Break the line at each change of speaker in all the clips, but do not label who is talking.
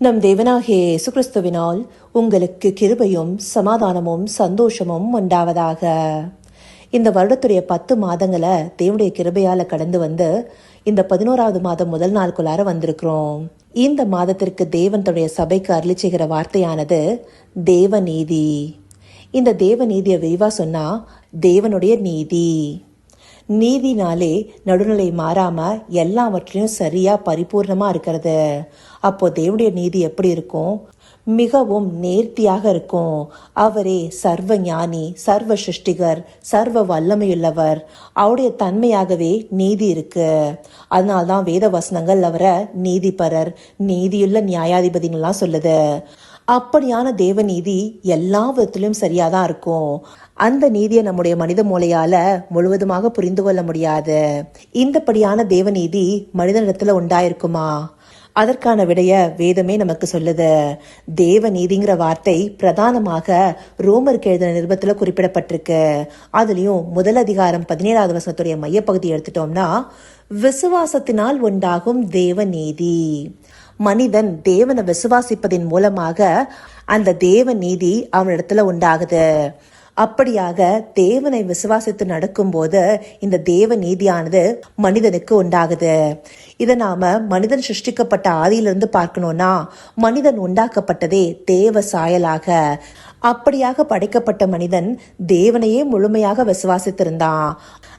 நம் தேவனாகிய இயேசு கிறிஸ்துவினால் உங்களுக்கு கிருபையும் சமாதானமும் சந்தோஷமும் உண்டாவதாக. இந்த வருடத்துடைய பத்து மாதங்களை தேவனுடைய கிருபையால கடந்து வந்து இந்த பதினோராவது மாதம் முதல் நாளுக்குள்ளார வந்திருக்கிறோம். இந்த மாதத்திற்கு தேவன் தன்னுடைய சபைக்கு அருளி செய்கிற வார்த்தையானது தேவ நீதி இந்த தேவநீதியை விரிவாக விரிவா சொன்னா தேவனுடைய நீதி. நீதினாலே நடுநிலை மாறாம எல்லாவற்றையும் சரியா பரிபூர்ணமா இருக்கிறது. அப்போ தேவனுடைய நீதி எப்படி இருக்கும்? மிகவும் நேர்த்தியாக இருக்கும். அவரே சர்வ ஞானி சர்வ சிருஷ்டிகர் சர்வ வல்லமையுள்ளவர். அவருடைய தன்மையாகவே நீதி இருக்கு. அதனால்தான் வேத வசனங்கள் அவரை நீதிபரர் நீதியுள்ள நியாயாதிபதினெல்லாம் சொல்லுது. அப்படியான தேவநீதி எல்லா விதத்திலும் சரியாதான் இருக்கும். அந்த நீதியை நம்முடைய மனித மூளையால முழுவதுமாக புரிந்து கொள்ள முடியாது. இந்தப்படியான தேவநீதி மனிதனிடத்துல உண்டாயிருக்குமா? அதற்கான விடைய வேதமே நமக்கு சொல்லுது. தேவ நீதிங்கிற வார்த்தை பிரதானமாக ரோமருக்கு எழுதின நிருபத்தில் குறிப்பிடப்பட்டிருக்கு. அதுலயும் முதல் அதிகாரம் பதினேழாவது வசனத்துடைய மையப்பகுதி எடுத்துட்டோம்னா விசுவாசத்தினால் உண்டாகும் தேவ நீதி. மனிதன் தேவனை விசுவாசிப்பதின் மூலமாக அந்த தேவ நீதி அவனிடத்துல உண்டாகுது. அப்படியாக தேவனை விசுவாசித்து நடக்கும்போது இந்த தேவ நீதியானது மனிதனுக்கு உண்டாகுது. இதை நாம மனிதன் சிருஷ்டிக்கப்பட்ட ஆதியிலிருந்து பார்க்கணும்னா மனிதன் உண்டாக்கப்பட்டதே தேவ சாயலாக. அப்படியாக படைக்கப்பட்ட மனிதன் தேவனையே முழுமையாக விசுவாசித்திருந்தான்.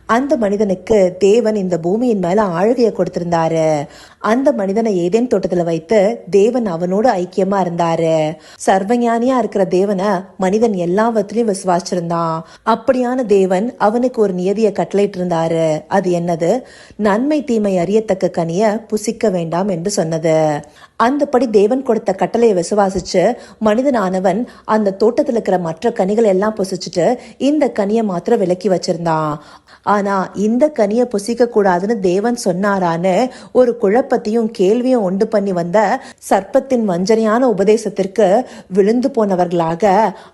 அந்த மனிதனுக்கு தேவன் இந்த பூமியின் மேல ஆளுகையை கொடுத்திருந்தாரு. அந்த மனிதனை ஏதேன் தோட்டத்துல வைத்து தேவன் அவனோடு ஐக்கியமா இருந்தாரு. சர்வஞானியா இருக்கிற தேவனை மனிதன் எல்லாவற்றிலையும் விசுவாசிச்சிருந்தான். அப்படியான தேவன் அவனுக்கு ஒரு நியதியை கட்டளையிட்டு இருந்தாரு அது என்னது? நன்மை தீமை அறியத்தக்க கனிய புசிக்க வேண்டாம் என்று சொன்னது. அந்தபடி தேவன் கொடுத்த கட்டளையை விசுவாசிச்சு மனிதனானவன் அந்த தோட்டத்தில் இருக்கிற மற்ற கனிகள் எல்லாம் புசிச்சுட்டு இந்த கனியை மாத்திரம் விலக்கி வச்சிருந்தான். ஆனா இந்த கனியை புசிக்க கூடாதுன்னு தேவன் சொன்னாரான்னு ஒரு குழப்பத்தையும் கேள்வியும் உண்டு பண்ணி வந்த சர்ப்பத்தின் வஞ்சனையான உபதேசத்திற்கு விழுந்து போனவர்களாக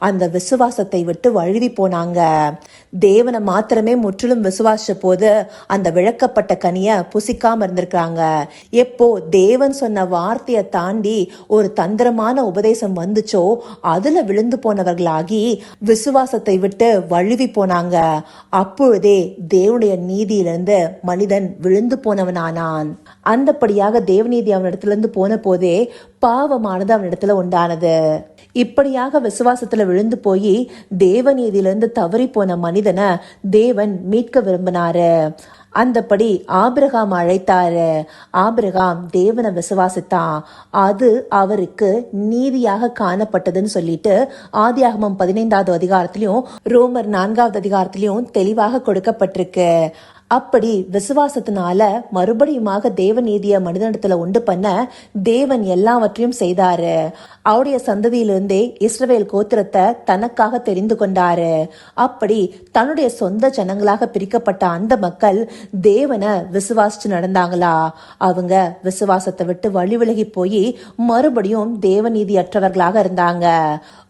அந்த விசுவாசத்தை விட்டு வழுவி போனாங்க. தேவனை மாத்திரமே முற்றிலும் விசுவாசிச்ச போது அந்த விளக்கப்பட்ட கனிய புசிக்காம இருந்திருக்காங்க எப்போ தேவன் சொன்ன வார்த்தையை தாண்டி ஒரு தந்திரமான உபதேசம் வந்துச்சோ அதுல விழுந்து போனவர்களாகி விசுவாசத்தை விட்டு வழுவி போனாங்க. அப்பொழுதே தேவனுடைய நீதியிலிருந்து மனிதன் விழுந்து போனவனானான். அந்தப்படியாக தேவநீதி அவனிடத்திலிருந்து போன போதே பாவமானது அவனிடத்துல உண்டானது. இப்படியாக விசுவாசத்துல விழுந்து போய் தேவநீதியிலிருந்து தவறி போன மனிதனை தேவன் மீட்க விரும்பினாரு. அந்தபடி ஆபிரகாம் அழைத்தாரு. ஆபிரகாம் தேவனை விசுவாசித்தான். அது அவருக்கு நீதியாக காணப்பட்டதுன்னு சொல்லிட்டு ஆதியாகமம் பதினைந்தாவது அதிகாரத்திலையும் ரோமர் நான்காவது அதிகாரத்திலையும் தெளிவாக கொடுக்கப்பட்டிருக்கு. அப்படி விசுவாசத்தினால மறுபடியுமாக தேவ நீதிய மனிதனிடத்துல உண்டு பண்ண தேவன் எல்லாவற்றையும் செய்தாரு. அவருடைய சந்ததியிலிருந்தே இஸ்ரவேல் கோத்திரத்தை தனக்காக தெரிந்து கொண்டாரு. அப்படி தன்னுடைய சொந்த ஜனங்களாக பிரிக்கப்பட்ட அந்த மக்கள் தேவனை விசுவாசிச்சு நடந்தாங்களா? அவங்க விசுவாசத்தை விட்டு வழி விலகி போய் மறுபடியும் தேவநீதி அற்றவர்களாக இருந்தாங்க.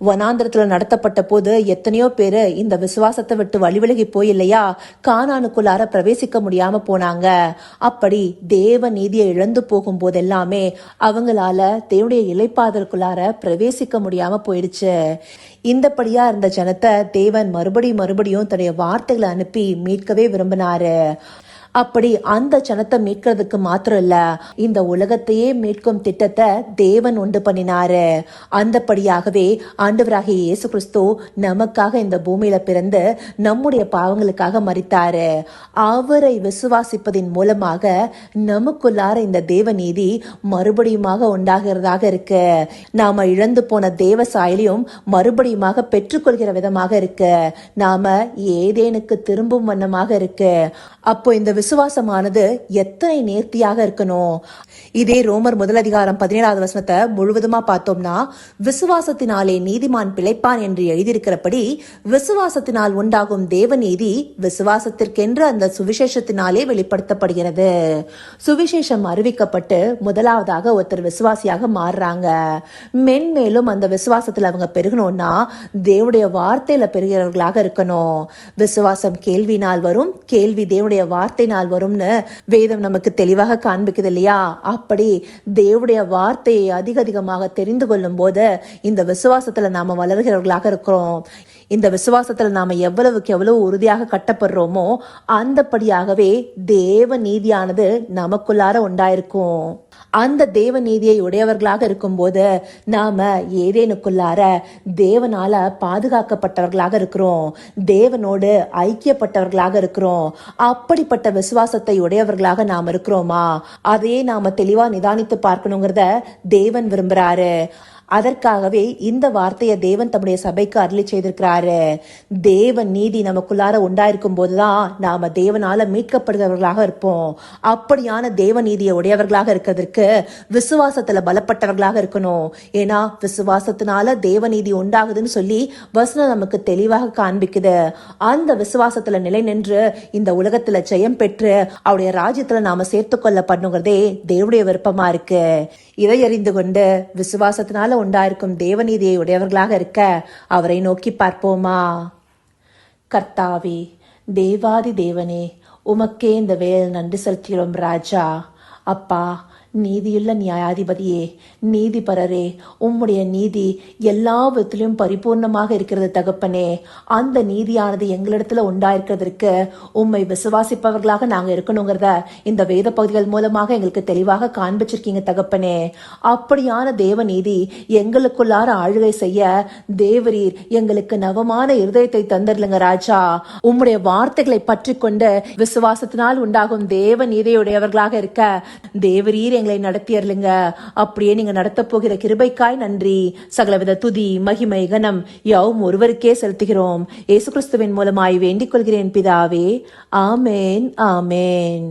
வனாந்திரத்துல நடத்தப்பட்ட போது எத்தனையோ பேரு இந்த விசுவாசத்தை விட்டு வழி விலகி போய் இல்லையா கானானுக்குள்ளார பிரவேசிக்க முடியாம போனாங்க. அப்படி தேவ நீதியை இழந்து போகும் போது எல்லாமே அவங்களால தேவனுடைய இலைப்பாதலுக்குள்ளார பிரவேசிக்க முடியாம போயிடுச்சு. இந்தப்படியா இருந்த ஜனத்தை தேவன் மறுபடியும் மறுபடியும் தன்னுடைய வார்த்தைகளை அனுப்பி மீட்கவே விரும்பினாரு. அப்படி அந்த ஜனத்தை மீட்கிறதுக்கு மாத்திரம் இல்ல இந்த உலகத்தையே மீட்கும் திட்டத்தை தேவன் உண்டு பண்ணினாரு. அந்தபடியாகவே ஆண்டவராகிய இயேசு கிறிஸ்து நமக்காக இந்த பூமியில பிறந்து நம்முடைய பாவங்களுக்காக மறித்தாரு அவரை விசுவாசிப்பதின் மூலமாக நமக்குள்ளார இந்த தேவ நீதி மறுபடியுமாக உண்டாகிறதாக இருக்கு. நாம இழந்து போன தேவ சாயலியும் மறுபடியுமாக பெற்றுக்கொள்கிற விதமாக இருக்கு. நாம ஏதேனுக்கு திரும்பும் வண்ணமாக இருக்கு. அப்போ இந்த விசுவாசமானது எத்தனை நேர்த்தியாக இருக்கணும்? இதே ரோமர் முதல் அதிகாரம் பதினேழாவது வசனத்தை முழுவதுமா பார்த்தோம்னா விசுவாசத்தினாலே நீதிமான் பிழைப்பான் என்று எழுதியிருக்கிறபடி விசுவாசத்தினால் உண்டாகும் தேவநீதி விசுவாசத்திற்கென்று அந்த சுவிசேஷத்தினாலே வெளிப்படுத்தப்படுகிறது. சுவிசேஷம் அறிவிக்கப்பட்டு முதலாவதாக ஒருத்தர் விசுவாசியாக மாறுறாங்க. மென்மேலும் அந்த விசுவாசத்தில் அவங்க பெருகணும்னா தேவனுடைய வார்த்தையில பெறுகிறவர்களாக இருக்கணும். விசுவாசம் கேள்வினால் வரும் கேள்வி தேவனுடைய வார்த்தையினால் வரும்னு வேதம் நமக்கு தெளிவாக காண்பிக்குது இல்லையா? அப்படி தேவடைய வார்த்தையை அதிக அதிகமாக தெரிந்து கொள்ளும் போது இந்த விசுவாசத்துல நாம வளர்கிறவர்களாக இருக்கிறோம். இந்த விசுவாசத்தில் நாம் எவ்வளவுக்கு எவ்வளவு உறுதியாக கட்டப்படுறோமோ அந்தபடியாகவே தேவ நீதியானது நமக்குள்ளார உண்டாயிருக்கும். அந்த தேவ நீதியை உடையவர்களாக இருக்கும்போது நாம ஏதேனுக்குள்ளார தேவனால பாதுகாக்கப்பட்டவர்களாக இருக்கிறோம். தேவனோடு ஐக்கியப்பட்டவர்களாக இருக்கிறோம். அப்படிப்பட்ட விசுவாசத்தை உடையவர்களாக நாம் இருக்கிறோமா? அதையே நாம தெளிவா நிதானித்து பார்க்கணுங்கிறத தேவன் விரும்புறாரு. அதற்காகவே இந்த வார்த்தையை தேவன் தம்முடைய சபைக்கு அருளி செய்திருக்கிறாரு. தேவன் நீதி நமக்குள்ளார உண்டாயிருக்கும் போதுதான் நாம தேவனால மீட்கப்படுகிறவர்களாக இருப்போம். அப்படியான தேவ நீதியை உடையவர்களாக இருக்கிறதுக்கு விசுவாசத்துல பலப்பட்டவர்களாக இருக்கணும். ஏன்னா விசுவாசத்தினால தேவ நீதி உண்டாகுதுன்னு சொல்லி வசனம் நமக்கு தெளிவாக காண்பிக்குது. அந்த விசுவாசத்துல நிலை நின்று இந்த உலகத்துல ஜெயம் பெற்று அவருடைய ராஜ்யத்துல நாம சேர்த்து கொள்ளப்படணுங்கிறதே தேவனுடைய விருப்பமா இருக்கு. இதை அறிந்து கொண்டு விசுவாசத்தினால உண்டாயிருக்கும் தேவநீதியை உடையவர்களாக இருக்க அவரை நோக்கி பார்ப்போமா? கர்த்தாவே தேவாதி தேவனே உமக்கே இந்த வேல் நன்றி செலுத்துகிறோம் ராஜா. அப்பா நீதியுள்ள நியாயாதிபதியே நீதிபரரே உம்முடைய நீதி எல்லா விதத்திலும் பரிபூர்ணமாக இருக்கிறது தகப்பனே. அந்த நீதியானது எங்களிடத்துல உண்டாயிருக்கிறதற்கு உம்மை விசுவாசிப்பவர்களாக நாங்கள் இருக்கணுங்கிறத இந்த வேத பகுதிகள் மூலமாக எங்களுக்கு தெளிவாக காண்பிச்சிருக்கீங்க தகப்பனே. அப்படியான தேவ நீதி எங்களுக்குள்ளார ஆளுகை செய்ய தேவரீர் எங்களுக்கு நவமான இருதயத்தை தந்துடலுங்க ராஜா. உம்முடைய வார்த்தைகளை பற்றி கொண்டு விசுவாசத்தினால் உண்டாகும் தேவ நீதியுடையவர்களாக இருக்க தேவரீர் எங்களை நடத்தியர்லுங்க அப்படியே நீங்க நடத்த போகிற கிருபைக்காய் நன்றி. சகலவித துதி மகிமை கனம் யாவும் ஒருவருக்கே செலுத்துகிறோம். இயேசு கிறிஸ்துவின் மூலமாய் வேண்டிக் கொள்கிறேன் பிதாவே. ஆமேன் ஆமேன்.